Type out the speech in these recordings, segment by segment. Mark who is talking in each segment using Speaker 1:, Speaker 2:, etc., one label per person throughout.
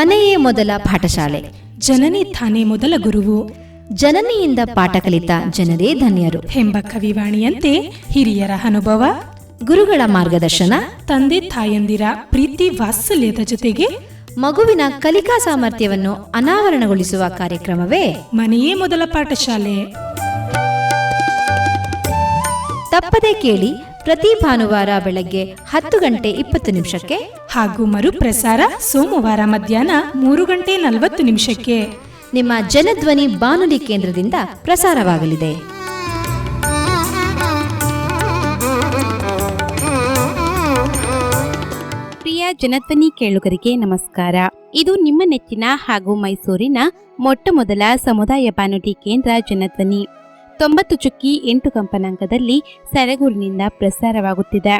Speaker 1: ಮನೆಯೇ ಮೊದಲ ಪಾಠಶಾಲೆ.
Speaker 2: ಜನನಿ ತಾನೇ ಮೊದಲ ಗುರುವು.
Speaker 1: ಜನನಿಯಿಂದ ಪಾಠ ಕಲಿತ ಜನರೇ ಧನ್ಯರು.
Speaker 2: ಎಂಬ ಕವಿವಾಣಿಯಂತೆ ಹಿರಿಯರ ಅನುಭವ.
Speaker 1: ಗುರುಗಳ ಮಾರ್ಗದರ್ಶನ.
Speaker 2: ತಂದೆ ತಾಯಂದಿರ ಪ್ರೀತಿ ವಾತ್ಸಲ್ಯದ ಜೊತೆಗೆ.
Speaker 1: ಮಗುವಿನ ಕಲಿಕಾ ಸಾಮರ್ಥ್ಯವನ್ನು ಅನಾವರಣಗೊಳಿಸುವ ಕಾರ್ಯಕ್ರಮವೇ.
Speaker 2: ಮನೆಯೇ ಮೊದಲ ಪಾಠಶಾಲೆ.
Speaker 1: ತಪ್ಪದೆ ಕೇಳಿ ಪ್ರತಿ ಭಾನುವಾರ ಬೆಳಗ್ಗೆ ಹತ್ತು ಗಂಟೆ ಇಪ್ಪತ್ತು ನಿಮಿಷಕ್ಕೆ
Speaker 2: ಹಾಗೂ ಮರುಪ್ರಸಾರ ಸೋಮವಾರ ಮಧ್ಯಾಹ್ನ ಮೂರು ಗಂಟೆ ನಲವತ್ತು ನಿಮಿಷಕ್ಕೆ.
Speaker 1: ನಿಮ್ಮ ಜನಧ್ವನಿ ಬಾನುಲಿ ಕೇಂದ್ರದಿಂದ ಪ್ರಸಾರವಾಗಲಿದೆ.
Speaker 3: ಪ್ರಿಯ ಜನಧ್ವನಿ ಕೇಳುಗರಿಗೆ ನಮಸ್ಕಾರ. ಇದು ನಿಮ್ಮ ನೆಚ್ಚಿನ ಹಾಗೂ ಮೈಸೂರಿನ ಮೊಟ್ಟ ಮೊದಲ ಸಮುದಾಯ ಬಾನುಲಿ ಕೇಂದ್ರ ಜನಧ್ವನಿ. ತೊಂಬತ್ತು ಚುಕ್ಕಿ ಎಂಟು ಕಂಪನಾಂಕದಲ್ಲಿ ಸರಗೂರಿನಿಂದ ಪ್ರಸಾರವಾಗುತ್ತಿದೆ.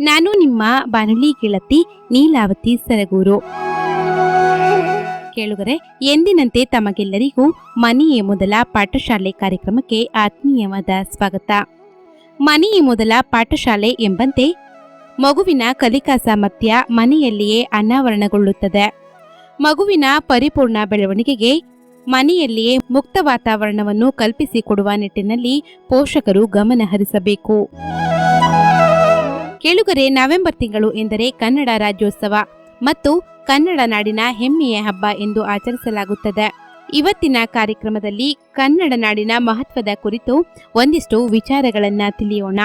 Speaker 3: ನಾನು ನಿಮ್ಮ ಬಾನುಲಿ ಗೆಳತಿ ನೀಲಾವತಿ ಸರಗೂರು. ಕೇಳುಗರೆ, ಎಂದಿನಂತೆ ತಮಗೆಲ್ಲರಿಗೂ ಮನೆಯೇ ಮೊದಲ ಪಾಠಶಾಲೆ ಕಾರ್ಯಕ್ರಮಕ್ಕೆ ಆತ್ಮೀಯವಾದ ಸ್ವಾಗತ. ಮನೆಯೇ ಮೊದಲ ಪಾಠಶಾಲೆ ಎಂಬಂತೆ ಮಗುವಿನ ಕಲಿಕಾ ಸಾಮರ್ಥ್ಯ ಮನೆಯಲ್ಲಿಯೇ ಅನಾವರಣಗೊಳ್ಳುತ್ತದೆ. ಮಗುವಿನ ಪರಿಪೂರ್ಣ ಬೆಳವಣಿಗೆಗೆ ಮನೆಯಲ್ಲಿಯೇ ಮುಕ್ತ ವಾತಾವರಣವನ್ನು ಕಲ್ಪಿಸಿಕೊಡುವ ನಿಟ್ಟಿನಲ್ಲಿ ಪೋಷಕರು ಗಮನ ಹರಿಸಬೇಕು. ಕೆಳುಗರೆ, ನವೆಂಬರ್ ತಿಂಗಳು ಎಂದರೆ ಕನ್ನಡ ರಾಜ್ಯೋತ್ಸವ ಮತ್ತು ಕನ್ನಡ ನಾಡಿನ ಹೆಮ್ಮೆಯ ಹಬ್ಬ ಎಂದು ಆಚರಿಸಲಾಗುತ್ತದೆ. ಇವತ್ತಿನ ಕಾರ್ಯಕ್ರಮದಲ್ಲಿ ಕನ್ನಡ ನಾಡಿನ ಮಹತ್ವದ ಕುರಿತು ಒಂದಿಷ್ಟು ವಿಚಾರಗಳನ್ನು ತಿಳಿಯೋಣ.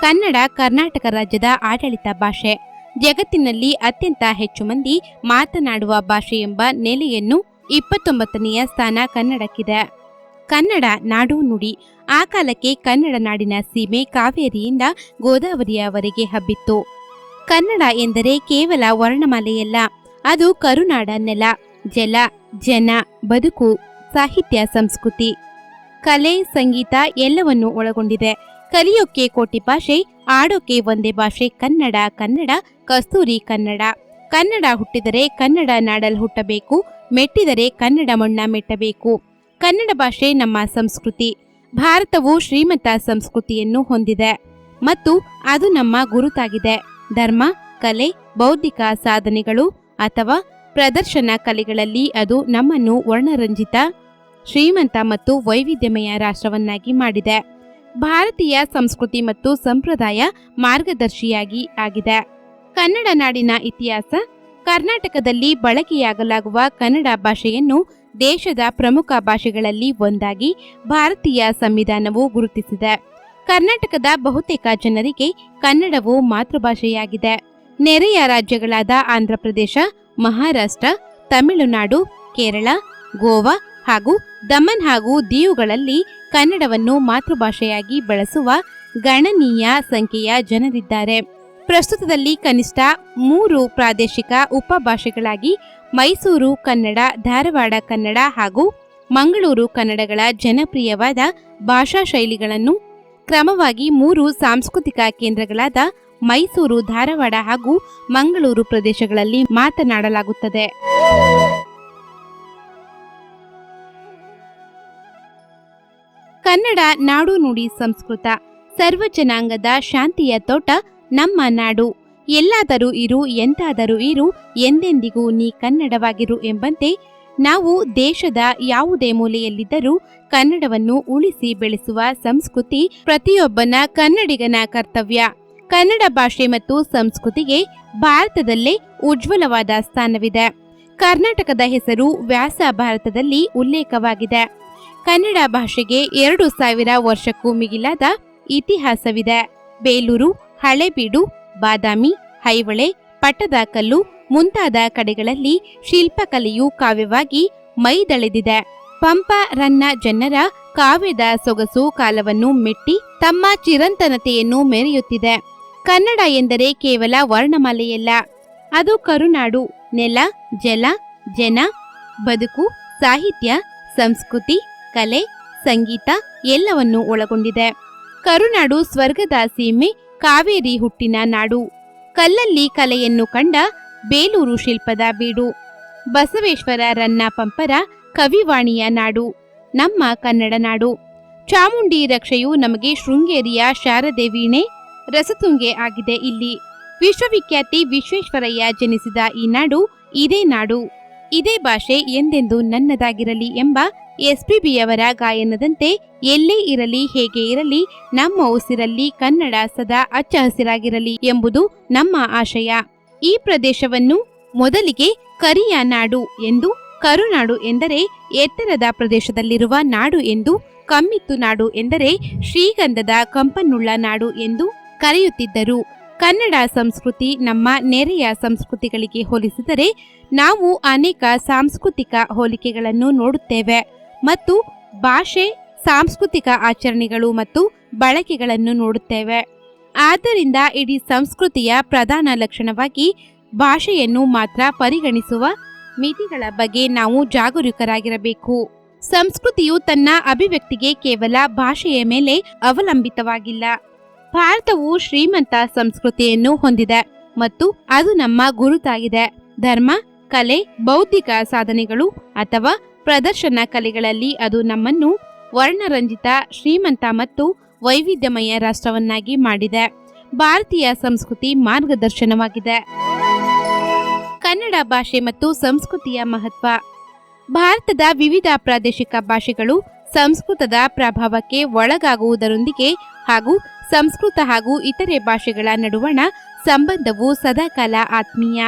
Speaker 3: ಕನ್ನಡ ಕರ್ನಾಟಕ ರಾಜ್ಯದ ಆಡಳಿತ ಭಾಷೆ ಜಗತ್ತಿನಲ್ಲಿ ಅತ್ಯಂತ ಹೆಚ್ಚು ಮಂದಿ ಮಾತನಾಡುವ ಭಾಷೆ ಎಂಬ ನೆಲೆಯನ್ನು ಇಪ್ಪತ್ತೊಂಬತ್ತನೆಯ ಸ್ಥಾನ ಕನ್ನಡಕ್ಕಿದೆ. ಕನ್ನಡ ನಾಡು ನುಡಿ. ಆ ಕಾಲಕ್ಕೆ ಕನ್ನಡ ನಾಡಿನ ಸೀಮೆ ಕಾವೇರಿಯಿಂದ ಗೋದಾವರಿಯವರೆಗೆ ಹಬ್ಬಿತ್ತು. ಕನ್ನಡ ಎಂದರೆ ಕೇವಲ ವರ್ಣಮಾಲೆಯಲ್ಲ, ಅದು ಕರುನಾಡ ನೆಲ, ಜಲ, ಜನ, ಬದುಕು, ಸಾಹಿತ್ಯ, ಸಂಸ್ಕೃತಿ. ಕಲೆ, ಸಂಗೀತ ಎಲ್ಲವನ್ನೂ ಒಳಗೊಂಡಿದೆ. ಕಲಿಯೋಕೆ ಕೋಟಿ ಭಾಷೆ, ಆಡೋಕೆ ಒಂದೇ ಭಾಷೆ, ಕನ್ನಡ ಕನ್ನಡ, ಕಸ್ತೂರಿ ಕನ್ನಡ. ಕನ್ನಡ ಹುಟ್ಟಿದರೆ ಕನ್ನಡ ನಾಡಲ್ ಹುಟ್ಟಬೇಕು, ಮೆಟ್ಟಿದರೆ ಕನ್ನಡ ಮಣ್ಣ ಮೆಟ್ಟಬೇಕು. ಕನ್ನಡ ಭಾಷೆ ನಮ್ಮ ಸಂಸ್ಕೃತಿ. ಭಾರತವು ಶ್ರೀಮಂತ ಸಂಸ್ಕೃತಿಯನ್ನು ಹೊಂದಿದೆ. ಮತ್ತು ಅದು ನಮ್ಮ ಗುರುತಾಗಿದೆ. ಧರ್ಮ, ಕಲೆ, ಬೌದ್ಧಿಕ ಸಾಧನೆಗಳು ಅಥವಾ ಪ್ರದರ್ಶನ ಕಲೆಗಳಲ್ಲಿ ಅದು ನಮ್ಮನ್ನು ವರ್ಣರಂಜಿತ, ಶ್ರೀಮಂತ ಮತ್ತು ವೈವಿಧ್ಯಮಯ ರಾಷ್ಟ್ರವನ್ನಾಗಿ ಮಾಡಿದೆ. ಭಾರತೀಯ ಸಂಸ್ಕೃತಿ ಮತ್ತು ಸಂಪ್ರದಾಯ ಮಾರ್ಗದರ್ಶಿಯಾಗಿ ಆಗಿದೆ. ಕನ್ನಡ ನಾಡಿನ ಇತಿಹಾಸ, ಕರ್ನಾಟಕದಲ್ಲಿ ಬಳಕೆಯಾಗಲಾಗುವ ಕನ್ನಡ ಭಾಷೆಯನ್ನು ದೇಶದ ಪ್ರಮುಖ ಭಾಷೆಗಳಲ್ಲಿ ಒಂದಾಗಿ ಭಾರತೀಯ ಸಂವಿಧಾನವು ಗುರುತಿಸಿದೆ. ಕರ್ನಾಟಕದ ಬಹುತೇಕ ಜನರಿಗೆ ಕನ್ನಡವು ಮಾತೃಭಾಷೆಯಾಗಿದೆ. ನೆರೆಯ ರಾಜ್ಯಗಳಾದ ಆಂಧ್ರಪ್ರದೇಶ, ಮಹಾರಾಷ್ಟ್ರ, ತಮಿಳುನಾಡು, ಕೇರಳ, ಗೋವಾ ಹಾಗೂ ದಮನ್ ಹಾಗೂ ದೀವುಗಳಲ್ಲಿ ಕನ್ನಡವನ್ನು ಮಾತೃಭಾಷೆಯಾಗಿ ಬಳಸುವ ಗಣನೀಯ ಸಂಖ್ಯೆಯ ಜನರಿದ್ದಾರೆ. ಪ್ರಸ್ತುತದಲ್ಲಿ ಕನಿಷ್ಠ ಮೂರು ಪ್ರಾದೇಶಿಕ ಉಪಭಾಷೆಗಳಾಗಿ ಮೈಸೂರು ಕನ್ನಡ, ಧಾರವಾಡ ಕನ್ನಡ ಹಾಗೂ ಮಂಗಳೂರು ಕನ್ನಡಗಳ ಜನಪ್ರಿಯವಾದ ಭಾಷಾ ಶೈಲಿಗಳನ್ನು ಕ್ರಮವಾಗಿ ಮೂರು ಸಾಂಸ್ಕೃತಿಕ ಕೇಂದ್ರಗಳಾದ ಮೈಸೂರು, ಧಾರವಾಡ ಹಾಗೂ ಮಂಗಳೂರು ಪ್ರದೇಶಗಳಲ್ಲಿ ಮಾತನಾಡಲಾಗುತ್ತದೆ. ಕನ್ನಡ ನಾಡು ನುಡಿ ಸಂಸ್ಕೃತ. ಸರ್ವ ಜನಾಂಗದ ಶಾಂತಿಯ ತೋಟ ನಮ್ಮ ನಾಡು. ಎಲ್ಲಾದರೂ ಇರು, ಎಂತಾದರೂ ಇರು, ಎಂದೆಂದಿಗೂ ನೀ ಕನ್ನಡವಾಗಿರು ಎಂಬಂತೆ ನಾವು ದೇಶದ ಯಾವುದೇ ಮೂಲೆಯಲ್ಲಿದ್ದರೂ ಕನ್ನಡವನ್ನು ಉಳಿಸಿ ಬೆಳೆಸುವ ಸಂಸ್ಕೃತಿ ಪ್ರತಿಯೊಬ್ಬನ ಕನ್ನಡಿಗನ ಕರ್ತವ್ಯ. ಕನ್ನಡ ಭಾಷೆ ಮತ್ತು ಸಂಸ್ಕೃತಿಗೆ ಭಾರತದಲ್ಲೇ ಉಜ್ವಲವಾದ ಸ್ಥಾನವಿದೆ. ಕರ್ನಾಟಕದ ಹೆಸರು ವ್ಯಾಸ ಭಾರತದಲ್ಲಿ ಉಲ್ಲೇಖವಾಗಿದೆ. ಕನ್ನಡ ಭಾಷೆಗೆ ಎರಡು ಸಾವಿರ ವರ್ಷಕ್ಕೂ ಮಿಗಿಲಾದ ಇತಿಹಾಸವಿದೆ. ಬೇಲೂರು, ಹಳೆಬೀಡು, ಬಾದಾಮಿ, ಹೈವಳೆ ಪಟ್ಟದಕಲ್ಲು ಮುಂತಾದ ಕಡೆಗಳಲ್ಲಿ ಶಿಲ್ಪಕಲೆಯು ಕಾವ್ಯವಾಗಿ ಮೈದಳೆದಿದೆ. ಪಂಪ ರನ್ನ ಜನರ ಕಾವ್ಯದ ಸೊಗಸು ಕಾಲವನ್ನು ಮೆಟ್ಟಿ ತಮ್ಮ ಚಿರಂತನತೆಯನ್ನು ಮೆರೆಯುತ್ತಿದೆ. ಕನ್ನಡ ಎಂದರೆ ಕೇವಲ ವರ್ಣಮಾಲೆಯಲ್ಲ. ಅದು ಕರುನಾಡು, ನೆಲ, ಜಲ, ಜನ, ಬದುಕು, ಸಾಹಿತ್ಯ, ಸಂಸ್ಕೃತಿ ಕಲೆ, ಸಂಗೀತ ಎಲ್ಲವನ್ನೂ ಒಳಗೊಂಡಿದೆ. ಕರುನಾಡು ಸ್ವರ್ಗದ ಸೀಮೆ ಕಾವೇರಿ ಹುಟ್ಟಿನ ನಾಡು. ಕಲ್ಲಲ್ಲಿ ಕಲೆಯನ್ನು ಕಂಡ ಬೇಲೂರು ಶಿಲ್ಪದ ಬೀಡು. ಬಸವೇಶ್ವರ ರನ್ನ ಪಂಪರ ಕವಿವಾಣಿಯ ನಾಡು. ನಮ್ಮ ಕನ್ನಡ ನಾಡು. ಚಾಮುಂಡಿ ರಕ್ಷೆಯು ನಮಗೆ ಶೃಂಗೇರಿಯ ಶಾರದೆ ವೀಣೆ ರಸತುಂಗೆ ಆಗಿದೆ ಇಲ್ಲಿ. ವಿಶ್ವವಿಖ್ಯಾತಿ ವಿಶ್ವೇಶ್ವರಯ್ಯ ಜನಿಸಿದ ಈ ನಾಡು ಇದೇ ನಾಡು. ಇದೇ ಭಾಷೆ ಎಂದೆಂದು ನನ್ನದಾಗಿರಲಿ ಎಂಬ ಎಸ್ಪಿಬಿಯವರ ಗಾಯನದಂತೆ ಎಲ್ಲೇ ಇರಲಿ ಹೇಗೆ ಇರಲಿ ನಮ್ಮ ಉಸಿರಲ್ಲಿ ಕನ್ನಡ ಸದಾ ಅಚ್ಚ ಹಸಿರಾಗಿರಲಿ ಎಂಬುದು ನಮ್ಮ ಆಶಯ. ಈ ಪ್ರದೇಶವನ್ನು ಮೊದಲಿಗೆ ಕರಿಯ ನಾಡು ಎಂದು, ಕರುನಾಡು ಎಂದರೆ ಎತ್ತರದ ಪ್ರದೇಶದಲ್ಲಿರುವ ನಾಡು ಎಂದು, ಕಮ್ಮಿತ್ತು ನಾಡು ಎಂದರೆ ಶ್ರೀಗಂಧದ ಕಂಪನ್ನುಳ್ಳ ನಾಡು ಎಂದು ಕರೆಯುತ್ತಿದ್ದರು. ಕನ್ನಡ ಸಂಸ್ಕೃತಿ ನಮ್ಮ ನೆರೆಯ ಸಂಸ್ಕೃತಿಗಳಿಗೆ ಹೋಲಿಸಿದರೆ ನಾವು ಅನೇಕ ಸಾಂಸ್ಕೃತಿಕ ಹೋಲಿಕೆಗಳನ್ನು ನೋಡುತ್ತೇವೆ. ಮತ್ತು ಭಾಷೆ, ಸಾಂಸ್ಕೃತಿಕ ಆಚರಣೆಗಳು ಮತ್ತು ಬಳಕೆಗಳನ್ನು ನೋಡುತ್ತೇವೆ. ಆದ್ದರಿಂದ ಇಡೀ ಸಂಸ್ಕೃತಿಯ ಪ್ರಧಾನ ಲಕ್ಷಣವಾಗಿ ಭಾಷೆಯನ್ನು ಮಾತ್ರ ಪರಿಗಣಿಸುವ ಮಿತಿಗಳ ಬಗ್ಗೆ ನಾವು ಜಾಗರೂಕರಾಗಿರಬೇಕು. ಸಂಸ್ಕೃತಿಯು ತನ್ನ ಅಭಿವ್ಯಕ್ತಿಗೆ ಕೇವಲ ಭಾಷೆಯ ಮೇಲೆ ಅವಲಂಬಿತವಾಗಿಲ್ಲ. ಭಾರತವು ಶ್ರೀಮಂತ ಸಂಸ್ಕೃತಿಯನ್ನು ಹೊಂದಿದೆ ಮತ್ತು ಅದು ನಮ್ಮ ಗುರುತಾಗಿದೆ. ಧರ್ಮ, ಕಲೆ, ಬೌದ್ಧಿಕ ಸಾಧನೆಗಳು ಅಥವಾ ಪ್ರದರ್ಶನ ಕಲೆಗಳಲ್ಲಿ ಅದು ನಮ್ಮನ್ನು ವರ್ಣರಂಜಿತ, ಶ್ರೀಮಂತ ಮತ್ತು ವೈವಿಧ್ಯಮಯ ರಾಷ್ಟ್ರವನ್ನಾಗಿ ಮಾಡಿದೆ. ಭಾರತೀಯ ಸಂಸ್ಕೃತಿ ಮಾರ್ಗದರ್ಶನವಾಗಿದೆ. ಕನ್ನಡ ಭಾಷೆ ಮತ್ತು ಸಂಸ್ಕೃತಿಯ ಮಹತ್ವ. ಭಾರತದ ವಿವಿಧ ಪ್ರಾದೇಶಿಕ ಭಾಷೆಗಳು ಸಂಸ್ಕೃತದ ಪ್ರಭಾವಕ್ಕೆ ಒಳಗಾಗುವುದರೊಂದಿಗೆ ಹಾಗೂ ಸಂಸ್ಕೃತ ಹಾಗೂ ಇತರೆ ಭಾಷೆಗಳ ನಡುವಣ ಸಂಬಂಧವು ಸದಾಕಾಲ ಆತ್ಮೀಯ,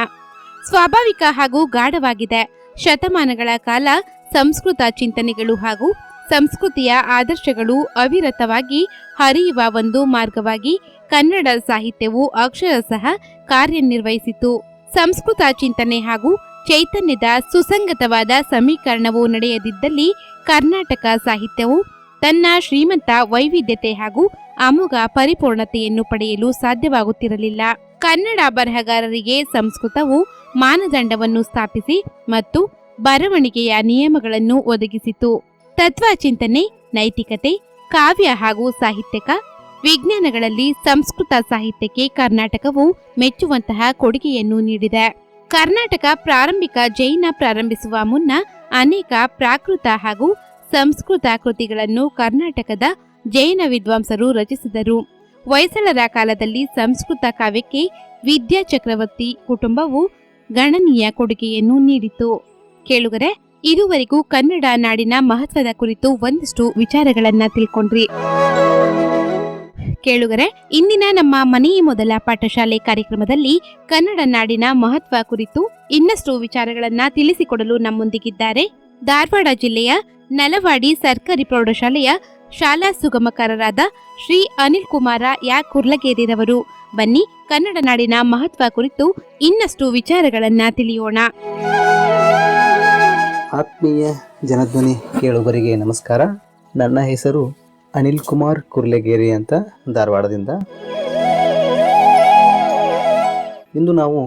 Speaker 3: ಸ್ವಾಭಾವಿಕ ಹಾಗೂ ಗಾಢವಾಗಿದೆ. ಶತಮಾನಗಳ ಕಾಲ ಸಂಸ್ಕೃತ ಚಿಂತನೆಗಳು ಹಾಗೂ ಸಂಸ್ಕೃತಿಯ ಆದರ್ಶಗಳು ಅವಿರತವಾಗಿ ಹರಿಯುವ ಒಂದು ಮಾರ್ಗವಾಗಿ ಕನ್ನಡ ಸಾಹಿತ್ಯವು ಅಕ್ಷರಶಃ ಕಾರ್ಯನಿರ್ವಹಿಸಿತು. ಸಂಸ್ಕೃತ ಚಿಂತನೆ ಹಾಗೂ ಚೈತನ್ಯದ ಸುಸಂಗತವಾದ ಸಮೀಕರಣವು ನಡೆಯದಿದ್ದಲ್ಲಿ ಕರ್ನಾಟಕ ಸಾಹಿತ್ಯವು ತನ್ನ ಶ್ರೀಮಂತ ವೈವಿಧ್ಯತೆ ಹಾಗೂ ಅಮೋಘ ಪರಿಪೂರ್ಣತೆಯನ್ನು ಪಡೆಯಲು ಸಾಧ್ಯವಾಗುತ್ತಿರಲಿಲ್ಲ. ಕನ್ನಡ ಬರಹಗಾರರಿಗೆ ಸಂಸ್ಕೃತವು ಮಾನದಂಡವನ್ನು ಸ್ಥಾಪಿಸಿ ಮತ್ತು ಬರವಣಿಗೆಯ ನಿಯಮಗಳನ್ನು ಒದಗಿಸಿತು. ತತ್ವಚಿಂತನೆ, ನೈತಿಕತೆ, ಕಾವ್ಯ ಹಾಗೂ ಸಾಹಿತ್ಯಕ ವಿಜ್ಞಾನಗಳಲ್ಲಿ ಸಂಸ್ಕೃತ ಸಾಹಿತ್ಯಕ್ಕೆ ಕರ್ನಾಟಕವು ಮೆಚ್ಚುವಂತಹ ಕೊಡುಗೆಯನ್ನು ನೀಡಿದೆ. ಕರ್ನಾಟಕ ಪ್ರಾರಂಭಿಕ ಜೈನ ಪ್ರಾರಂಭಿಸುವ ಮುನ್ನ ಅನೇಕ ಪ್ರಾಕೃತ ಹಾಗೂ ಸಂಸ್ಕೃತ ಕೃತಿಗಳನ್ನು ಕರ್ನಾಟಕದ ಜೈನ ವಿದ್ವಾಂಸರು ರಚಿಸಿದರು. ಹೊಯ್ಸಳರ ಕಾಲದಲ್ಲಿ ಸಂಸ್ಕೃತ ಕಾವ್ಯಕ್ಕೆ ವಿದ್ಯಾ ಚಕ್ರವರ್ತಿ ಕುಟುಂಬವು ಗಣನೀಯ ಕೊಡುಗೆಯನ್ನು ನೀಡಿತು. ಕೇಳುಗರೆ, ಇದುವರೆಗೂ ಕನ್ನಡ ನಾಡಿನ ಮಹತ್ವದ ಕುರಿತು ಒಂದಷ್ಟು ವಿಚಾರಗಳನ್ನ ತಿಳ್ಕೊಂಡ್ರಿ. ಕೇಳುಗರೆ, ಇಂದಿನ ನಮ್ಮ ಮನೆಯ ಮೊದಲ ಪಾಠಶಾಲೆ ಕಾರ್ಯಕ್ರಮದಲ್ಲಿ ಕನ್ನಡ ನಾಡಿನ ಮಹತ್ವ ಕುರಿತು ಇನ್ನಷ್ಟು ವಿಚಾರಗಳನ್ನ ತಿಳಿಸಿಕೊಡಲು ನಮ್ಮೊಂದಿಗಿದ್ದಾರೆ ಧಾರವಾಡ ಜಿಲ್ಲೆಯ ನಲವಾಡಿ ಸರ್ಕಾರಿ ಪ್ರೌಢಶಾಲೆಯ ಶಾಲಾ ಸುಗಮಕಾರರಾದ ಶ್ರೀ ಅನಿಲ್ ಕುಮಾರ ಯಾ ಕುರ್ಲಗೇರಿರವರು. ಬನ್ನಿ, ಕನ್ನಡ ನಾಡಿನ ಮಹತ್ವ ಕುರಿತು ಇನ್ನಷ್ಟು ವಿಚಾರಗಳನ್ನ ತಿಳಿಯೋಣ.
Speaker 4: ಆತ್ಮೀಯ ಜನಧ್ವನಿ ಕೇಳುಗರಿಗೆ ನಮಸ್ಕಾರ. ನನ್ನ ಹೆಸರು ಅನಿಲ್ ಕುಮಾರ್ ಕುರ್ಲೆಗೇರಿ ಅಂತ ಧಾರವಾಡದಿಂದ. ಇಂದು ನಾವು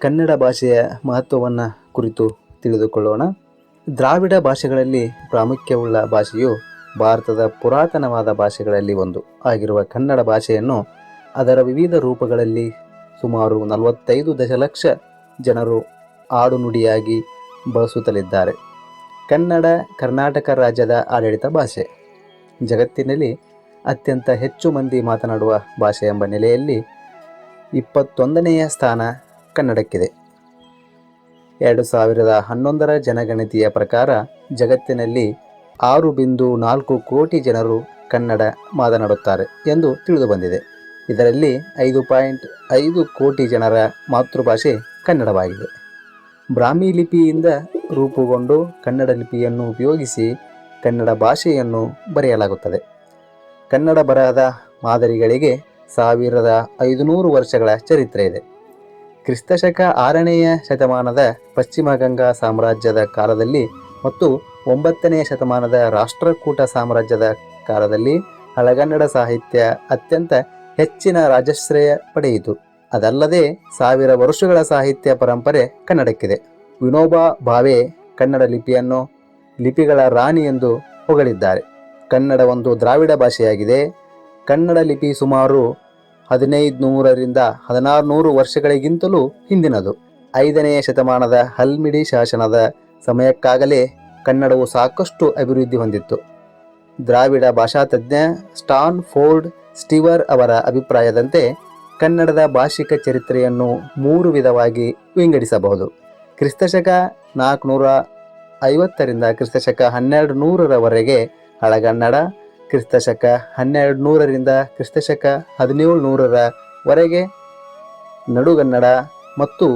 Speaker 4: ಕನ್ನಡ ಭಾಷೆಯ ಮಹತ್ವವನ್ನು ಕುರಿತು ತಿಳಿದುಕೊಳ್ಳೋಣ. ದ್ರಾವಿಡ ಭಾಷೆಗಳಲ್ಲಿ ಪ್ರಾಮುಖ್ಯವುಳ್ಳ ಭಾಷೆಯು ಭಾರತದ ಪುರಾತನವಾದ ಭಾಷೆಗಳಲ್ಲಿ ಒಂದು ಆಗಿರುವ ಕನ್ನಡ ಭಾಷೆಯನ್ನು ಅದರ ವಿವಿಧ ರೂಪಗಳಲ್ಲಿ ಸುಮಾರು ನಲವತ್ತೈದು ದಶಲಕ್ಷ ಜನರು ಆಡುನುಡಿಯಾಗಿ ಬಳಸುತ್ತಲಿದ್ದಾರೆ. ಕನ್ನಡ, ಕರ್ನಾಟಕ ರಾಜ್ಯದ ಆಡಳಿತ ಭಾಷೆ. ಜಗತ್ತಿನಲ್ಲಿ ಅತ್ಯಂತ ಹೆಚ್ಚು ಮಂದಿ ಮಾತನಾಡುವ ಭಾಷೆ ಎಂಬ ನೆಲೆಯಲ್ಲಿ ಇಪ್ಪತ್ತೊಂದನೆಯ ಸ್ಥಾನ ಕನ್ನಡಕ್ಕಿದೆ. ಎರಡು ಸಾವಿರದ ಹನ್ನೊಂದರ ಜನಗಣತಿಯ ಪ್ರಕಾರ ಜಗತ್ತಿನಲ್ಲಿ ಆರು ಬಿಂದು ನಾಲ್ಕು ಕೋಟಿ ಜನರು ಕನ್ನಡ ಮಾತನಾಡುತ್ತಾರೆ ಎಂದು ತಿಳಿದುಬಂದಿದೆ ಇದರಲ್ಲಿ ಐದು ಪಾಯಿಂಟ್ ಐದು ಕೋಟಿ ಜನರ ಮಾತೃಭಾಷೆ ಕನ್ನಡವಾಗಿದೆ. ಬ್ರಾಹ್ಮಿ ಲಿಪಿಯಿಂದ ರೂಪುಗೊಂಡು ಕನ್ನಡ ಲಿಪಿಯನ್ನು ಉಪಯೋಗಿಸಿ ಕನ್ನಡ ಭಾಷೆಯನ್ನು ಬರೆಯಲಾಗುತ್ತದೆ. ಕನ್ನಡ ಬರಹದ ಮಾದರಿಗಳಿಗೆ ಸಾವಿರದ ಐದುನೂರು ವರ್ಷಗಳ ಚರಿತ್ರೆ ಇದೆ. ಕ್ರಿಸ್ತಶಕ ಆರನೆಯ ಶತಮಾನದ ಪಶ್ಚಿಮ ಗಂಗಾ ಸಾಮ್ರಾಜ್ಯದ ಕಾಲದಲ್ಲಿ ಮತ್ತು ಒಂಬತ್ತನೆಯ ಶತಮಾನದ ರಾಷ್ಟ್ರಕೂಟ ಸಾಮ್ರಾಜ್ಯದ ಕಾಲದಲ್ಲಿ ಹಳಗನ್ನಡ ಸಾಹಿತ್ಯ ಅತ್ಯಂತ ಹೆಚ್ಚಿನ ರಾಜಶ್ರಯ ಪಡೆಯಿತು. ಅದಲ್ಲದೆ ಸಾವಿರ ವರ್ಷಗಳ ಸಾಹಿತ್ಯ ಪರಂಪರೆ ಕನ್ನಡಕ್ಕಿದೆ. ವಿನೋಬಾ ಭಾವೆ ಕನ್ನಡ ಲಿಪಿಯನ್ನು ಲಿಪಿಗಳ ರಾಣಿ ಎಂದು ಹೊಗಳಿದ್ದಾರೆ. ಕನ್ನಡ ಒಂದು ದ್ರಾವಿಡ ಭಾಷೆಯಾಗಿದೆ. ಕನ್ನಡ ಲಿಪಿ ಸುಮಾರು ಹದಿನೈದು ನೂರರಿಂದ ಹದಿನಾರು ನೂರು ವರ್ಷಗಳಿಗಿಂತಲೂ ಹಿಂದಿನದು. ಐದನೆಯ ಶತಮಾನದ ಹಲ್ಮಿಡಿ ಶಾಸನದ ಸಮಯಕ್ಕಾಗಲೇ ಕನ್ನಡವು ಸಾಕಷ್ಟು ಅಭಿವೃದ್ಧಿ ಹೊಂದಿತ್ತು. ದ್ರಾವಿಡ ಭಾಷಾತಜ್ಞ ಸ್ಟಾನ್ ಫೋರ್ಡ್ ಸ್ಟೀವರ್ ಅವರ ಅಭಿಪ್ರಾಯದಂತೆ ಕನ್ನಡದ ಭಾಷಿಕ ಚರಿತ್ರೆಯನ್ನು ಮೂರು ವಿಧವಾಗಿ ವಿಂಗಡಿಸಬಹುದು. ಕ್ರಿಸ್ತಶಕ ನಾಲ್ಕುನೂರ ಐವತ್ತರಿಂದ ಕ್ರಿಸ್ತಶಕ ಹನ್ನೆರಡು ನೂರರವರೆಗೆ ಹಳಗನ್ನಡ, ಕ್ರಿಸ್ತಶಕ ಹನ್ನೆರಡು ನೂರರಿಂದ ಕ್ರಿಸ್ತಶಕ ಹದಿನೇಳು ನೂರರವರೆಗೆ ನಡುಗನ್ನಡ ಮತ್ತು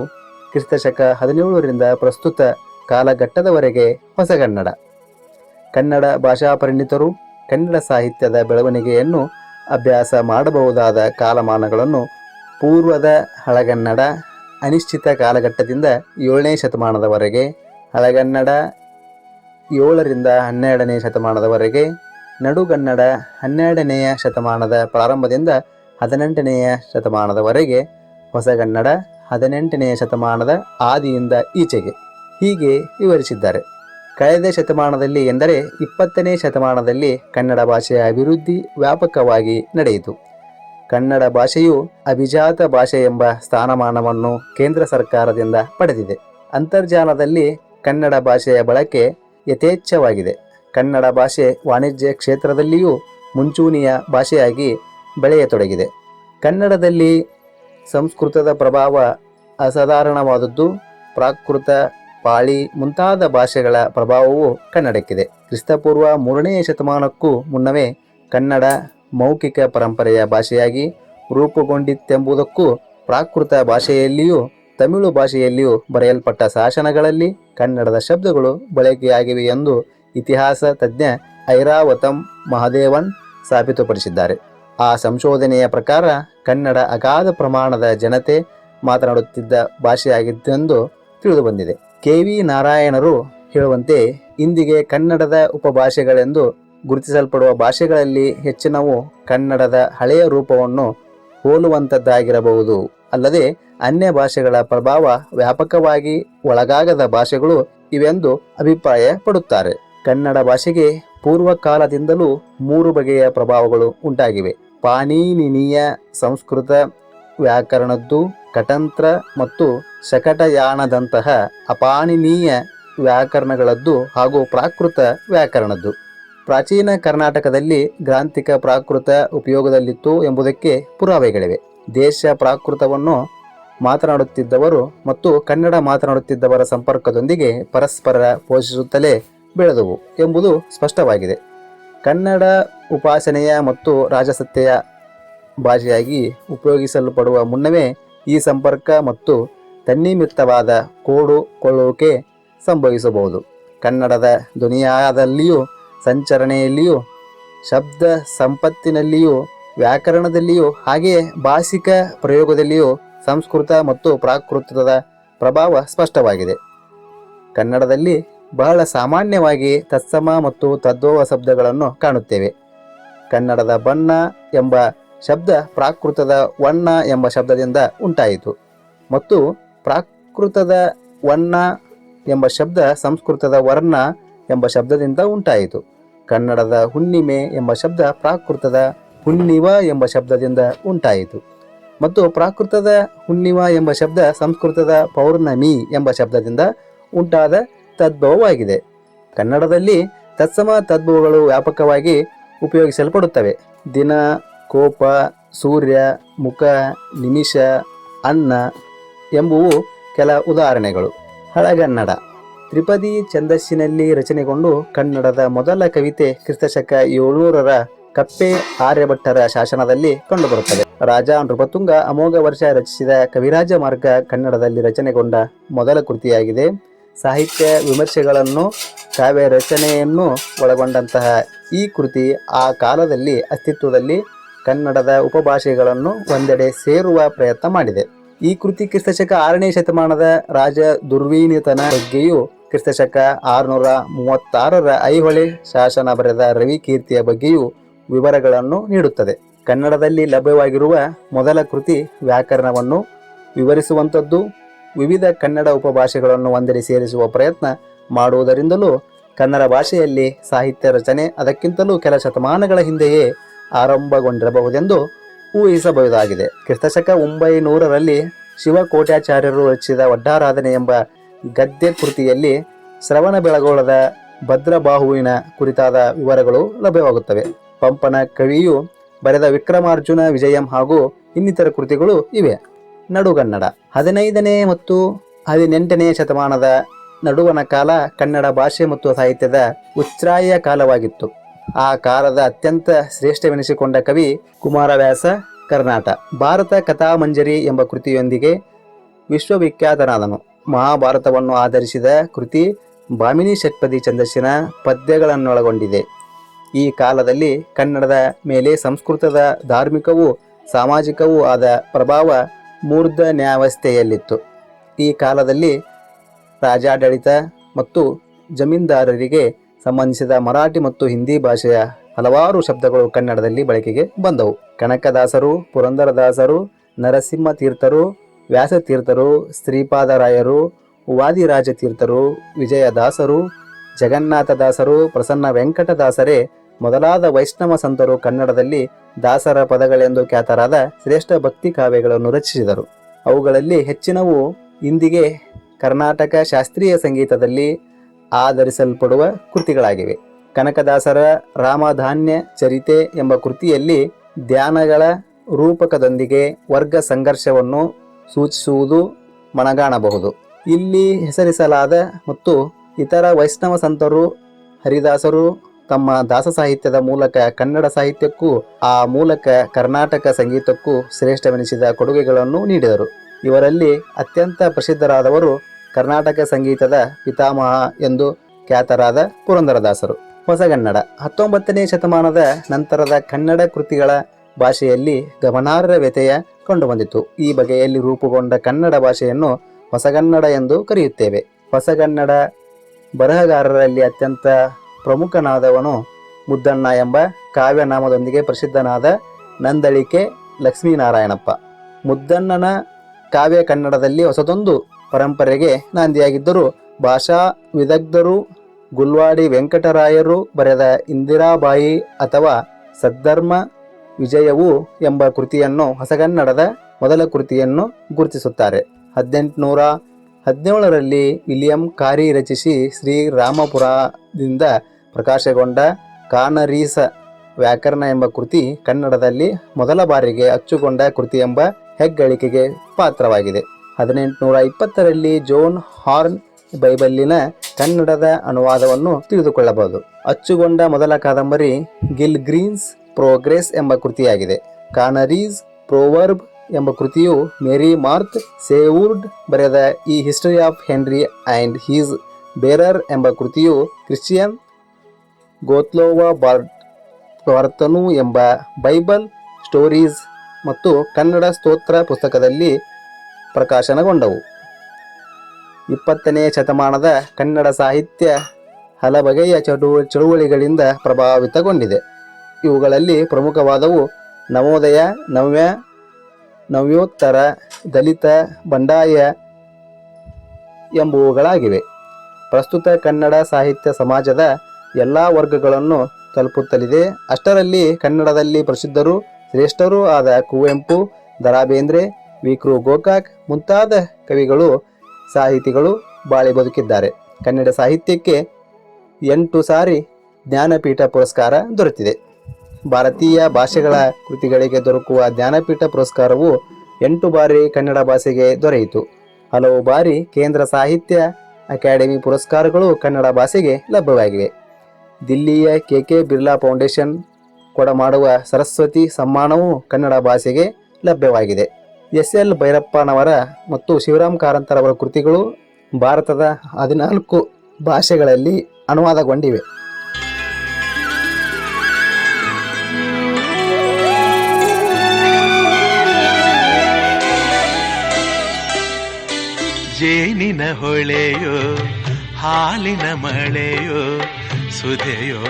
Speaker 4: ಕ್ರಿಸ್ತಶಕ ಹದಿನೇಳರಿಂದ ಪ್ರಸ್ತುತ ಕಾಲಘಟ್ಟದವರೆಗೆ ಹೊಸಗನ್ನಡ. ಕನ್ನಡ ಭಾಷಾ ಪರಿಣಿತರು ಕನ್ನಡ ಸಾಹಿತ್ಯದ ಬೆಳವಣಿಗೆಯನ್ನು ಅಭ್ಯಾಸ ಮಾಡಬಹುದಾದ ಕಾಲಮಾನಗಳನ್ನು ಪೂರ್ವದ ಹಳಗನ್ನಡ ಅನಿಶ್ಚಿತ ಕಾಲಘಟ್ಟದಿಂದ ಏಳನೇ ಶತಮಾನದವರೆಗೆ, ಹಳಗನ್ನಡ ಏಳರಿಂದ ಹನ್ನೆರಡನೇ ಶತಮಾನದವರೆಗೆ, ನಡುಗನ್ನಡ ಹನ್ನೆರಡನೆಯ ಶತಮಾನದ ಪ್ರಾರಂಭದಿಂದ ಹದಿನೆಂಟನೆಯ ಶತಮಾನದವರೆಗೆ, ಹೊಸಗನ್ನಡ ಹದಿನೆಂಟನೆಯ ಶತಮಾನದ ಆದಿಯಿಂದ ಈಚೆಗೆ ಹೀಗೆ ವಿವರಿಸಿದ್ದಾರೆ. ಕಳೆದ ಶತಮಾನದಲ್ಲಿ ಎಂದರೆ ಇಪ್ಪತ್ತನೇ ಶತಮಾನದಲ್ಲಿ ಕನ್ನಡ ಭಾಷೆಯ ಅಭಿವೃದ್ಧಿ ವ್ಯಾಪಕವಾಗಿ ನಡೆಯಿತು. ಕನ್ನಡ ಭಾಷೆಯು ಅಭಿಜಾತ ಭಾಷೆ ಎಂಬ ಸ್ಥಾನಮಾನವನ್ನು ಕೇಂದ್ರ ಸರ್ಕಾರದಿಂದ ಪಡೆದಿದೆ. ಅಂತರ್ಜಾಲದಲ್ಲಿ ಕನ್ನಡ ಭಾಷೆಯ ಬಳಕೆ ಯಥೇಚ್ಛವಾಗಿದೆ. ಕನ್ನಡ ಭಾಷೆ ವಾಣಿಜ್ಯ ಕ್ಷೇತ್ರದಲ್ಲಿಯೂ ಮುಂಚೂಣಿಯ ಭಾಷೆಯಾಗಿ ಬೆಳೆಯತೊಡಗಿದೆ. ಕನ್ನಡದಲ್ಲಿ ಸಂಸ್ಕೃತದ ಪ್ರಭಾವ ಅಸಾಧಾರಣವಾದದ್ದು, ಪ್ರಾಕೃತ, ಪಾಳಿ ಮುಂತಾದ ಭಾಷೆಗಳ ಪ್ರಭಾವವು ಕನ್ನಡಕ್ಕಿದೆ. ಕ್ರಿಸ್ತಪೂರ್ವ ಮೂರನೇ ಶತಮಾನಕ್ಕೂ ಮುನ್ನವೇ ಕನ್ನಡ ಮೌಖಿಕ ಪರಂಪರೆಯ ಭಾಷೆಯಾಗಿ ರೂಪುಗೊಂಡಿತ್ತೆಂಬುದಕ್ಕೂ ಪ್ರಾಕೃತ ಭಾಷೆಯಲ್ಲಿಯೂ ತಮಿಳು ಭಾಷೆಯಲ್ಲಿಯೂ ಬರೆಯಲ್ಪಟ್ಟ ಶಾಸನಗಳಲ್ಲಿ ಕನ್ನಡದ ಶಬ್ದಗಳು ಬಳಕೆಯಾಗಿವೆ ಎಂದು ಇತಿಹಾಸ ತಜ್ಞ ಐರಾವತಂ ಮಹದೇವನ್ ಸಾಬೀತುಪಡಿಸಿದ್ದಾರೆ. ಆ ಸಂಶೋಧನೆಯ ಪ್ರಕಾರ ಕನ್ನಡ ಅಗಾಧ ಪ್ರಮಾಣದ ಜನತೆ ಮಾತನಾಡುತ್ತಿದ್ದ ಭಾಷೆಯಾಗಿದ್ದೆಂದು ತಿಳಿದುಬಂದಿದೆ. ಕೆ ವಿ ನಾರಾಯಣರು ಹೇಳುವಂತೆ ಇಂದಿಗೆ ಕನ್ನಡದ ಉಪಭಾಷೆಗಳೆಂದು ಗುರುತಿಸಲ್ಪಡುವ ಭಾಷೆಗಳಲ್ಲಿ ಹೆಚ್ಚಿನವು ಕನ್ನಡದ ಹಳೆಯ ರೂಪವನ್ನು ಹೋಲುವಂಥದ್ದಾಗಿರಬಹುದು ಅಲ್ಲದೆ ಅನ್ಯ ಭಾಷೆಗಳ ಪ್ರಭಾವ ವ್ಯಾಪಕವಾಗಿ ಒಳಗಾಗದ ಭಾಷೆಗಳು ಇವೆಂದು ಅಭಿಪ್ರಾಯ ಪಡುತ್ತಾರೆ ಕನ್ನಡ ಭಾಷೆಗೆ ಪೂರ್ವ ಕಾಲದಿಂದಲೂ ಮೂರು ಬಗೆಯ ಪ್ರಭಾವಗಳು ಉಂಟಾಗಿವೆ. ಪಾಣಿನಿಯ ಸಂಸ್ಕೃತ, ವ್ಯಾಕರಣದ್ದು, ಕಟಂತ್ರ ಮತ್ತು ಶಕಟಯಾನದಂತಹ ಅಪಾಣಿನೀಯ ವ್ಯಾಕರಣಗಳದ್ದು ಹಾಗೂ ಪ್ರಾಕೃತ ವ್ಯಾಕರಣದ್ದು. ಪ್ರಾಚೀನ ಕರ್ನಾಟಕದಲ್ಲಿ ಗ್ರಾಂಥಿಕ ಪ್ರಾಕೃತ ಉಪಯೋಗದಲ್ಲಿತ್ತು ಎಂಬುದಕ್ಕೆ ಪುರಾವೆಗಳಿವೆ. ದೇಶ ಪ್ರಾಕೃತವನ್ನು ಮಾತನಾಡುತ್ತಿದ್ದವರು ಮತ್ತು ಕನ್ನಡ ಮಾತನಾಡುತ್ತಿದ್ದವರ ಸಂಪರ್ಕದೊಂದಿಗೆ ಪರಸ್ಪರ ಪೋಷಿಸುತ್ತಲೇ ಬೆಳೆದವು ಎಂಬುದು ಸ್ಪಷ್ಟವಾಗಿದೆ. ಕನ್ನಡ ಉಪಾಸನೆಯ ಮತ್ತು ರಾಜಸತ್ತೆಯ ಭಾಷೆಯಾಗಿ ಉಪಯೋಗಿಸಲ್ಪಡುವ ಮುನ್ನವೇ ಈ ಸಂಪರ್ಕ ಮತ್ತು ತನ್ನಿಮಿತ್ತವಾದ ಕೋಡು ಕೊಳ್ಳುವಿಕೆ ಸಂಭವಿಸಬಹುದು. ಕನ್ನಡದ ಧ್ವನಿಯಾದಲ್ಲಿಯೂ ಸಂಚರಣೆಯಲ್ಲಿಯೂ, ಶಬ್ದ ಸಂಪತ್ತಿನಲ್ಲಿಯೂ, ವ್ಯಾಕರಣದಲ್ಲಿಯೂ ಹಾಗೆಯೇ ಭಾಷಿಕ ಪ್ರಯೋಗದಲ್ಲಿಯೂ ಸಂಸ್ಕೃತ ಮತ್ತು ಪ್ರಾಕೃತದ ಪ್ರಭಾವ ಸ್ಪಷ್ಟವಾಗಿದೆ. ಕನ್ನಡದಲ್ಲಿ ಬಹಳ ಸಾಮಾನ್ಯವಾಗಿ ತತ್ಸಮ ಮತ್ತು ತದ್ಭವ ಶಬ್ದಗಳನ್ನು ಕಾಣುತ್ತೇವೆ. ಕನ್ನಡದ ಬಣ್ಣ ಎಂಬ ಶಬ್ದ ಪ್ರಾಕೃತದ ವಣ್ಣ ಎಂಬ ಶಬ್ದದಿಂದ ಉಂಟಾಯಿತು. ಮತ್ತು ಪ್ರಾಕೃತದ ವಣ್ಣ ಎಂಬ ಶಬ್ದ ಸಂಸ್ಕೃತದ ವರ್ಣ ಎಂಬ ಶಬ್ದದಿಂದ ಉಂಟಾಯಿತು. ಕನ್ನಡದ ಹುಣ್ಣಿಮೆ ಎಂಬ ಶಬ್ದ ಪ್ರಾಕೃತದ ಹುಣ್ಣಿವ ಎಂಬ ಶಬ್ದದಿಂದ ಉಂಟಾಯಿತು. ಮತ್ತು ಪ್ರಾಕೃತದ ಹುಣ್ಣಿವ ಎಂಬ ಶಬ್ದ ಸಂಸ್ಕೃತದ ಪೌರ್ಣಮಿ ಎಂಬ ಶಬ್ದದಿಂದ ಉಂಟಾದ ತದ್ಭವವಾಗಿದೆ. ಕನ್ನಡದಲ್ಲಿ ತತ್ಸಮ ತದ್ಭವಗಳು ವ್ಯಾಪಕವಾಗಿ ಉಪಯೋಗಿಸಲ್ಪಡುತ್ತವೆ. ದಿನ, ಕೋಪ, ಸೂರ್ಯ, ಮುಖ, ನಿಮಿಷ, ಅನ್ನ ಎಂಬುವು ಕೆಲ ಉದಾಹರಣೆಗಳು. ಹಳಗನ್ನಡ. ತ್ರಿಪದಿ ಛಂದಸ್ಸಿನಲ್ಲಿ ರಚನೆಗೊಂಡು ಕನ್ನಡದ ಮೊದಲ ಕವಿತೆ ಕ್ರಿಸ್ತಶಕ ಏಳ್ನೂರರ ಕಪ್ಪೆ ಆರ್ಯಭಟ್ಟರ ಶಾಸನದಲ್ಲಿ ಕಂಡುಬರುತ್ತದೆ. ರಾಜ ನೃಪತುಂಗ ಅಮೋಘ ವರ್ಷ ರಚಿಸಿದ ಕವಿರಾಜ ಮಾರ್ಗ ಕನ್ನಡದಲ್ಲಿ ರಚನೆಗೊಂಡ ಮೊದಲ ಕೃತಿಯಾಗಿದೆ. ಸಾಹಿತ್ಯ ವಿಮರ್ಶೆಗಳನ್ನು, ಕಾವ್ಯ ರಚನೆಯನ್ನು ಒಳಗೊಂಡಂತಹ ಈ ಕೃತಿ ಆ ಕಾಲದಲ್ಲಿ ಅಸ್ತಿತ್ವದಲ್ಲಿ ಕನ್ನಡದ ಉಪಭಾಷೆಗಳನ್ನು ಒಂದೆಡೆ ಸೇರುವ ಪ್ರಯತ್ನ ಮಾಡಿದೆ. ಈ ಕೃತಿ ಕ್ರಿಸ್ತಶಕ ಆರನೇ ಶತಮಾನದ ರಾಜ ದುರ್ವೀನಿತನ ಬಗ್ಗೆಯೂ ಕ್ರಿಸ್ತಶಕ ಆರುನೂರ ಮೂವತ್ತಾರರ ಐಹೊಳೆ ಶಾಸನ ಬರೆದ ರವಿಕೀರ್ತಿಯ ಬಗ್ಗೆಯೂ ವಿವರಗಳನ್ನು ನೀಡುತ್ತದೆ. ಕನ್ನಡದಲ್ಲಿ ಲಭ್ಯವಾಗಿರುವ ಮೊದಲ ಕೃತಿ ವ್ಯಾಕರಣವನ್ನು ವಿವರಿಸುವಂಥದ್ದು, ವಿವಿಧ ಕನ್ನಡ ಉಪಭಾಷೆಗಳನ್ನು ಒಂದೆಡೆ ಸೇರಿಸುವ ಪ್ರಯತ್ನ ಮಾಡುವುದರಿಂದಲೂ ಕನ್ನಡ ಭಾಷೆಯಲ್ಲಿ ಸಾಹಿತ್ಯ ರಚನೆ ಅದಕ್ಕಿಂತಲೂ ಕೆಲ ಶತಮಾನಗಳ ಹಿಂದೆಯೇ ಆರಂಭಗೊಂಡಿರಬಹುದೆಂದು ಊಹಿಸಬಹುದಾಗಿದೆ ಕ್ರಿಸ್ತಶಕ ಒಂಬೈನೂರರಲ್ಲಿ ಶಿವಕೋಟ್ಯಾಚಾರ್ಯರು ರಚಿಸಿದ ಒಡ್ಡಾರಾಧನೆ ಎಂಬ ಗದ್ಯ ಕೃತಿಯಲ್ಲಿ ಶ್ರವಣ ಬೆಳಗೊಳದ ಭದ್ರಬಾಹುವಿನ ಕುರಿತಾದ ವಿವರಗಳು ಲಭ್ಯವಾಗುತ್ತವೆ. ಪಂಪನ ಕವಿಯು ಬರೆದ ವಿಕ್ರಮಾರ್ಜುನ, ವಿಜಯಂ ಹಾಗೂ ಇನ್ನಿತರ ಕೃತಿಗಳು ಇವೆ. ನಡುಗನ್ನಡ ಹದಿನೈದನೇ ಮತ್ತು ಹದಿನೆಂಟನೇ ಶತಮಾನದ ನಡುವಣ ಕಾಲ ಕನ್ನಡ ಭಾಷೆ ಮತ್ತು ಸಾಹಿತ್ಯದ ಉಚ್ಛ್ರಾಯ ಕಾಲವಾಗಿತ್ತು. ಆ ಕಾಲದ ಅತ್ಯಂತ ಶ್ರೇಷ್ಠವೆನಿಸಿಕೊಂಡ ಕವಿ ಕುಮಾರವ್ಯಾಸ ಕರ್ನಾಟ. ಭಾರತ ಕಥಾಮಂಜರಿ ಎಂಬ ಕೃತಿಯೊಂದಿಗೆ ವಿಶ್ವವಿಖ್ಯಾತನಾದನು. ಮಹಾಭಾರತವನ್ನು ಆಧರಿಸಿದ ಕೃತಿ ಭಾಮಿನಿ ಷಟ್ಪದಿ ಛಂದಸ್ಸಿನ ಪದ್ಯಗಳನ್ನೊಳಗೊಂಡಿದೆ. ಈ ಕಾಲದಲ್ಲಿ ಕನ್ನಡದ ಮೇಲೆ ಸಂಸ್ಕೃತದ ಧಾರ್ಮಿಕವೂ ಸಾಮಾಜಿಕವೂ ಆದ ಪ್ರಭಾವ ಮೂರ್ಧ ನ್ಯಾವಸ್ಥೆಯಲ್ಲಿತ್ತು ಈ ಕಾಲದಲ್ಲಿ ರಾಜಾಡಳಿತ ಮತ್ತು ಜಮೀನ್ದಾರರಿಗೆ ಸಂಬಂಧಿಸಿದ ಮರಾಠಿ ಮತ್ತು ಹಿಂದಿ ಭಾಷೆಯ ಹಲವಾರು ಶಬ್ದಗಳು ಕನ್ನಡದಲ್ಲಿ ಬಳಕೆಗೆ ಬಂದವು. ಕನಕದಾಸರು, ಪುರಂದರದಾಸರು ನರಸಿಂಹ ತೀರ್ಥರು ವ್ಯಾಸತೀರ್ಥರು, ಶ್ರೀಪಾದರಾಯರು ವಾದಿರಾಜ ತೀರ್ಥರು ವಿಜಯದಾಸರು, ಜಗನ್ನಾಥದಾಸರು, ಪ್ರಸನ್ನ ವೆಂಕಟದಾಸರೇ ಮೊದಲಾದ ವೈಷ್ಣವ ಸಂತರು ಕನ್ನಡದಲ್ಲಿ ದಾಸರ ಪದಗಳೆಂದು ಖ್ಯಾತರಾದ ಶ್ರೇಷ್ಠ ಭಕ್ತಿ ಕಾವ್ಯಗಳನ್ನು ರಚಿಸಿದರು. ಅವುಗಳಲ್ಲಿ ಹೆಚ್ಚಿನವು ಇಂದಿಗೆ ಕರ್ನಾಟಕ ಶಾಸ್ತ್ರೀಯ ಸಂಗೀತದಲ್ಲಿ ಆಧರಿಸಲ್ಪಡುವ ಕೃತಿಗಳಾಗಿವೆ. ಕನಕದಾಸರ ರಾಮಧಾನ್ಯ ಚರಿತೆ ಎಂಬ ಕೃತಿಯಲ್ಲಿ ಧ್ಯಾನಗಳ ರೂಪಕದೊಂದಿಗೆ ವರ್ಗ ಸಂಘರ್ಷವನ್ನು ಸೂಚಿಸುವುದು ಮನಗಾಣಬಹುದು. ಇಲ್ಲಿ ಹೆಸರಿಸಲಾದ ಮತ್ತು ಇತರ ವೈಷ್ಣವ ಸಂತರು, ಹರಿದಾಸರು ತಮ್ಮ ದಾಸ ಸಾಹಿತ್ಯದ ಮೂಲಕ ಕನ್ನಡ ಸಾಹಿತ್ಯಕ್ಕೂ, ಆ ಮೂಲಕ ಕರ್ನಾಟಕ ಸಂಗೀತಕ್ಕೂ ಶ್ರೇಷ್ಠವೆನಿಸಿದ ಕೊಡುಗೆಗಳನ್ನು ನೀಡಿದರು. ಇವರಲ್ಲಿ ಅತ್ಯಂತ ಪ್ರಸಿದ್ಧರಾದವರು ಕರ್ನಾಟಕ ಸಂಗೀತದ ಪಿತಾಮಹ ಎಂದು ಖ್ಯಾತರಾದ ಪುರಂದರದಾಸರು. ಹೊಸಗನ್ನಡ. ಹತ್ತೊಂಬತ್ತನೇ ಶತಮಾನದ ನಂತರದ ಕನ್ನಡ ಕೃತಿಗಳ ಭಾಷೆಯಲ್ಲಿ ಗಮನಾರ್ಹ ವ್ಯತ್ಯಯ ಕಂಡುಬಂದಿತು. ಈ ಬಗೆಯಲ್ಲಿ ರೂಪುಗೊಂಡ ಕನ್ನಡ ಭಾಷೆಯನ್ನು ಹೊಸಗನ್ನಡ ಎಂದು ಕರೆಯುತ್ತೇವೆ. ಹೊಸಗನ್ನಡ ಬರಹಗಾರರಲ್ಲಿ ಅತ್ಯಂತ ಪ್ರಮುಖನಾದವನು ಮುದ್ದಣ್ಣ ಎಂಬ ಕಾವ್ಯನಾಮದೊಂದಿಗೆ ಪ್ರಸಿದ್ಧನಾದ ನಂದಳಿಕೆ ಲಕ್ಷ್ಮೀನಾರಾಯಣಪ್ಪ. ಮುದ್ದಣ್ಣನ ಕಾವ್ಯ ಕನ್ನಡದಲ್ಲಿ ಹೊಸದೊಂದು ಪರಂಪರೆಗೆ ನಾಂದಿಯಾಗಿದ್ದರು. ಭಾಷಾ ವಿದಗ್ಧರು, ಗುಲ್ವಾಡಿ ವೆಂಕಟರಾಯರು ಬರೆದ ಇಂದಿರಾಬಾಯಿ ಅಥವಾ ಸದ್ಧರ್ಮ ವಿಜಯವು ಎಂಬ ಕೃತಿಯನ್ನು ಹೊಸಗನ್ನಡದ ಮೊದಲ ಕೃತಿಯನ್ನು ಗುರುತಿಸುತ್ತಾರೆ. ಹದಿನೆಂಟುನೂರ ಹದಿನೇಳರಲ್ಲಿ ವಿಲಿಯಂ ಕಾರಿ ರಚಿಸಿ ಶ್ರೀರಾಮಪುರದಿಂದ ಪ್ರಕಾಶಗೊಂಡ ಕಾನರೀಸ ವ್ಯಾಕರಣ ಎಂಬ ಕೃತಿ ಕನ್ನಡದಲ್ಲಿ ಮೊದಲ ಬಾರಿಗೆ ಅಚ್ಚುಗೊಂಡ ಕೃತಿ ಎಂಬ ಹೆಗ್ಗಳಿಕೆಗೆ ಪಾತ್ರವಾಗಿದೆ. ಹದಿನೆಂಟುನೂರ ಇಪ್ಪತ್ತರಲ್ಲಿ ಜೋನ್ ಹಾರ್ನ್ ಬೈಬಲ್ಲಿನ ಕನ್ನಡದ ಅನುವಾದವನ್ನು ತಿಳಿದುಕೊಳ್ಳಬಹುದು. ಅಚ್ಚುಗೊಂಡ ಮೊದಲ ಕಾದಂಬರಿ ಗಿಲ್ ಗ್ರೀನ್ಸ್ ಪ್ರೋಗ್ರೆಸ್ ಎಂಬ ಕೃತಿಯಾಗಿದೆ. ಕಾನರೀಸ್ ಪ್ರೋವರ್ಬ್ ಎಂಬ ಕೃತಿಯು ಮೇರಿ ಮಾರ್ತ್ ಸೇವೂರ್ಡ್ ಬರೆದ ಈ history of Henry and his bearer ಎಂಬ ಕೃತಿಯು ಕ್ರಿಶ್ಚಿಯನ್ ಗೋತ್ಲೋವಾ ಬಾರ್ಡ್ ವರ್ತನು ಎಂಬ ಬೈಬಲ್ ಸ್ಟೋರೀಸ್ ಮತ್ತು ಕನ್ನಡ ಸ್ತೋತ್ರ ಪುಸ್ತಕದಲ್ಲಿ ಪ್ರಕಾಶನಗೊಂಡವು. ಇಪ್ಪತ್ತನೇ ಶತಮಾನದ ಕನ್ನಡ ಸಾಹಿತ್ಯ ಹಲಬಗೆಯ ಚಟು, ಚಳುವಳಿಗಳಿಂದ ಪ್ರಭಾವಿತಗೊಂಡಿದೆ. ಇವುಗಳಲ್ಲಿ ಪ್ರಮುಖವಾದವು ನವೋದಯ, ನವ್ಯ, ನವ್ಯೋತ್ತರ, ದಲಿತ, ಬಂಡಾಯ ಎಂಬುವುಗಳಾಗಿವೆ. ಪ್ರಸ್ತುತ ಕನ್ನಡ ಸಾಹಿತ್ಯ ಸಮಾಜದ ಎಲ್ಲ ವರ್ಗಗಳನ್ನು ತಲುಪುತ್ತಲಿದೆ. ಅಷ್ಟರಲ್ಲಿ ಕನ್ನಡದಲ್ಲಿ ಪ್ರಸಿದ್ಧರು ಶ್ರೇಷ್ಠರೂ ಆದ ಕುವೆಂಪು ದರಾ ಬೇಂದ್ರೆ ವಿಕ್ರು ಗೋಕಾಕ್ ಮುಂತಾದ ಕವಿಗಳು, ಸಾಹಿತಿಗಳು ಬಾಳಿ ಬದುಕಿದ್ದಾರೆ. ಕನ್ನಡ ಸಾಹಿತ್ಯಕ್ಕೆ ಎಂಟು ಸಾರಿ ಜ್ಞಾನಪೀಠ ಪುರಸ್ಕಾರ ದೊರೆತಿದೆ. ಭಾರತೀಯ ಭಾಷೆಗಳ ಕೃತಿಗಳಿಗೆ ದೊರಕುವ ಜ್ಞಾನಪೀಠ ಪುರಸ್ಕಾರವು ಎಂಟು ಬಾರಿ ಕನ್ನಡ ಭಾಷೆಗೆ ದೊರೆಯಿತು. ಹಲವು ಬಾರಿ ಕೇಂದ್ರ ಸಾಹಿತ್ಯ ಅಕಾಡೆಮಿ ಪುರಸ್ಕಾರಗಳು ಕನ್ನಡ ಭಾಷೆಗೆ ಲಭ್ಯವಾಗಿವೆ. ದಿಲ್ಲಿಯ ಕೆ ಕೆ ಬಿರ್ಲಾ ಫೌಂಡೇಶನ್ ಕೊಡಮಾಡುವ ಸರಸ್ವತಿ ಸಮ್ಮಾನವು ಕನ್ನಡ ಭಾಷೆಗೆ ಲಭ್ಯವಾಗಿದೆ. ಎಸ್ ಎಲ್ ಭೈರಪ್ಪನವರ ಮತ್ತು ಶಿವರಾಮ್ ಕಾರಂತರವರ ಕೃತಿಗಳು ಭಾರತದ ಹದಿನಾಲ್ಕು ಭಾಷೆಗಳಲ್ಲಿ ಅನುವಾದಗೊಂಡಿವೆ.
Speaker 5: ಜೇನಿನ ಹೊಳೆಯೋ, ಹಾಲಿನ ಮಳೆಯೋ ಸುಧೆಯೋ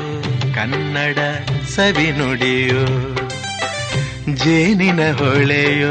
Speaker 5: ಕನ್ನಡ ಸವಿನುಡಿಯೋ ಜೇನಿನ ಹೊಳೆಯೋ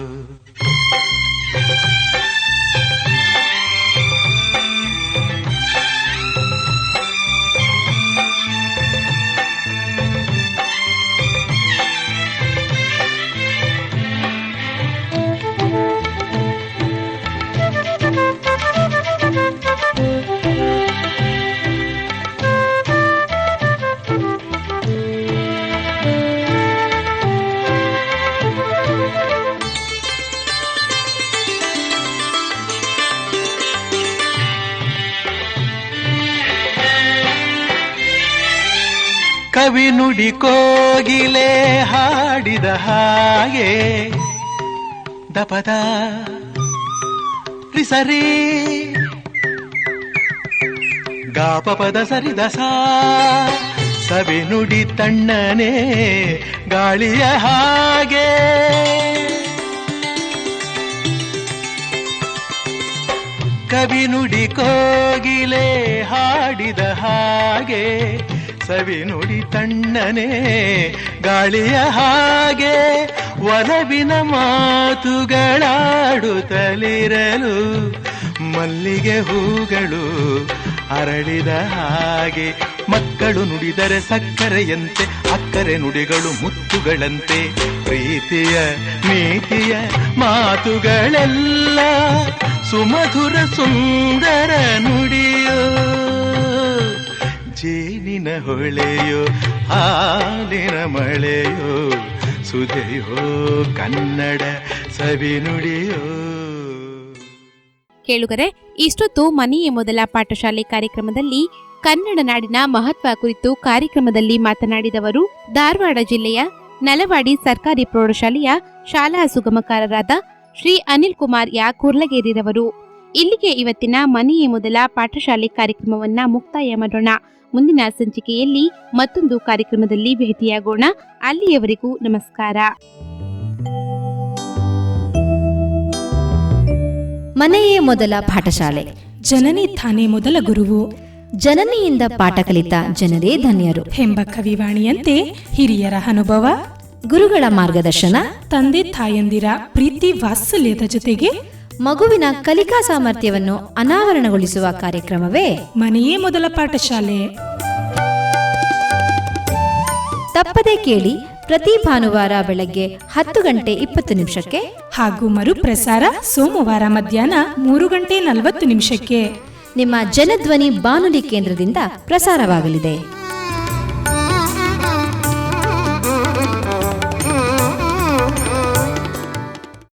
Speaker 5: ನುಡಿ ಕೋಗಿಲೆ ಹಾಡಿದ ಹಾಗೆ ದಪದ ಸರಿ ಗಾಪಪದ ಸರಿದ ಸಾ ಸವಿ ನುಡಿ ತಣ್ಣನೆ ಗಾಳಿಯ ಹಾಗೆ ಕವಿ ನುಡಿ ಕೋಗಿಲೆ ಹಾಡಿದ ಹಾಗೆ ಸವಿ ನುಡಿ ತಣ್ಣನೆ, ಗಾಳಿಯ ಹಾಗೆ ಒಲವಿನ ಮಾತುಗಳಾಡುತ್ತಲಿರಲು, ಮಲ್ಲಿಗೆ ಹೂಗಳು ಅರಳಿದ ಹಾಗೆ, ಮಕ್ಕಳು ನುಡಿದರೆ ಸಕ್ಕರೆಯಂತೆ, ಅಕ್ಕರೆ ನುಡಿಗಳು ಮುತ್ತುಗಳಂತೆ, ಪ್ರೀತಿಯ ನೀತಿಯ ಮಾತುಗಳೆಲ್ಲ ಸುಮಧುರ ಸುಂದರ ನುಡಿಯೋ ಜೇನಿನ ಹೊಳೆಯೋ, ಹಾಲಿನ ಮಳೆಯೋ ಸುಧೆಯೋ ಕನ್ನಡ ಸವಿನುಡಿಯೋ
Speaker 3: ಕೇಳುಗರೆ, ಇಷ್ಟೊತ್ತು ಮನೆಯ ಮೊದಲ ಪಾಠಶಾಲೆ ಕಾರ್ಯಕ್ರಮದಲ್ಲಿ ಕನ್ನಡ ನಾಡಿನ ಮಹತ್ವ ಕುರಿತು ಕಾರ್ಯಕ್ರಮದಲ್ಲಿ ಮಾತನಾಡಿದವರು ಧಾರವಾಡ ಜಿಲ್ಲೆಯ ನಲವಾಡಿ ಸರ್ಕಾರಿ ಪ್ರೌಢಶಾಲೆಯ ಶಾಲಾ ಸುಗಮಕಾರರಾದ ಶ್ರೀ ಅನಿಲ್ ಕುಮಾರ್ ಯಾ ಕುರ್ಲಗೇರಿರವರು. ಇಲ್ಲಿಗೆ ಇವತ್ತಿನ ಮನೆಯ ಮೊದಲ ಪಾಠಶಾಲೆ ಕಾರ್ಯಕ್ರಮವನ್ನ ಮುಕ್ತಾಯ ಮಾಡೋಣ. ಮುಂದಿನ ಸಂಚಿಕೆಯಲ್ಲಿ ಮತ್ತೊಂದು ಕಾರ್ಯಕ್ರಮದಲ್ಲಿ ಭೇಟಿಯಾಗೋಣ. ಅಲ್ಲಿಯವರೆಗೂ ನಮಸ್ಕಾರ.
Speaker 1: ಮನೆಯೇ ಮೊದಲ ಪಾಠಶಾಲೆ.
Speaker 2: ಜನನಿ ತಾನೇ ಮೊದಲ ಗುರುವು.
Speaker 1: ಜನನಿಯಿಂದ ಪಾಠ ಕಲಿತ ಜನರೇ ಧನ್ಯರು.
Speaker 2: ಎಂಬ ಕವಿವಾಣಿಯಂತೆ ಹಿರಿಯರ ಅನುಭವ.
Speaker 1: ಗುರುಗಳ ಮಾರ್ಗದರ್ಶನ.
Speaker 2: ತಂದೆ ತಾಯಂದಿರ ಪ್ರೀತಿ ವಾತ್ಸಲ್ಯದ ಜೊತೆಗೆ
Speaker 1: ಮಗುವಿನ ಕಲಿಕಾ ಸಾಮರ್ಥ್ಯವನ್ನು ಅನಾವರಣಗೊಳಿಸುವ ಕಾರ್ಯಕ್ರಮವೇ.
Speaker 2: ಮನೆಯೇ ಮೊದಲ ಪಾಠಶಾಲೆ.
Speaker 1: ತಪ್ಪದೆ ಕೇಳಿ ಪ್ರತಿ ಭಾನುವಾರ ಬೆಳಗ್ಗೆ ಹತ್ತು ಗಂಟೆ ಇಪ್ಪತ್ತು ನಿಮಿಷಕ್ಕೆ
Speaker 2: ಹಾಗೂ ಮರು ಪ್ರಸಾರ ಸೋಮವಾರ ಮಧ್ಯಾಹ್ನ ಮೂರು ಗಂಟೆ ನಲವತ್ತು ನಿಮಿಷಕ್ಕೆ.
Speaker 1: ನಿಮ್ಮ ಜನಧ್ವನಿ ಬಾನುಲಿ ಕೇಂದ್ರದಿಂದ ಪ್ರಸಾರವಾಗಲಿದೆ.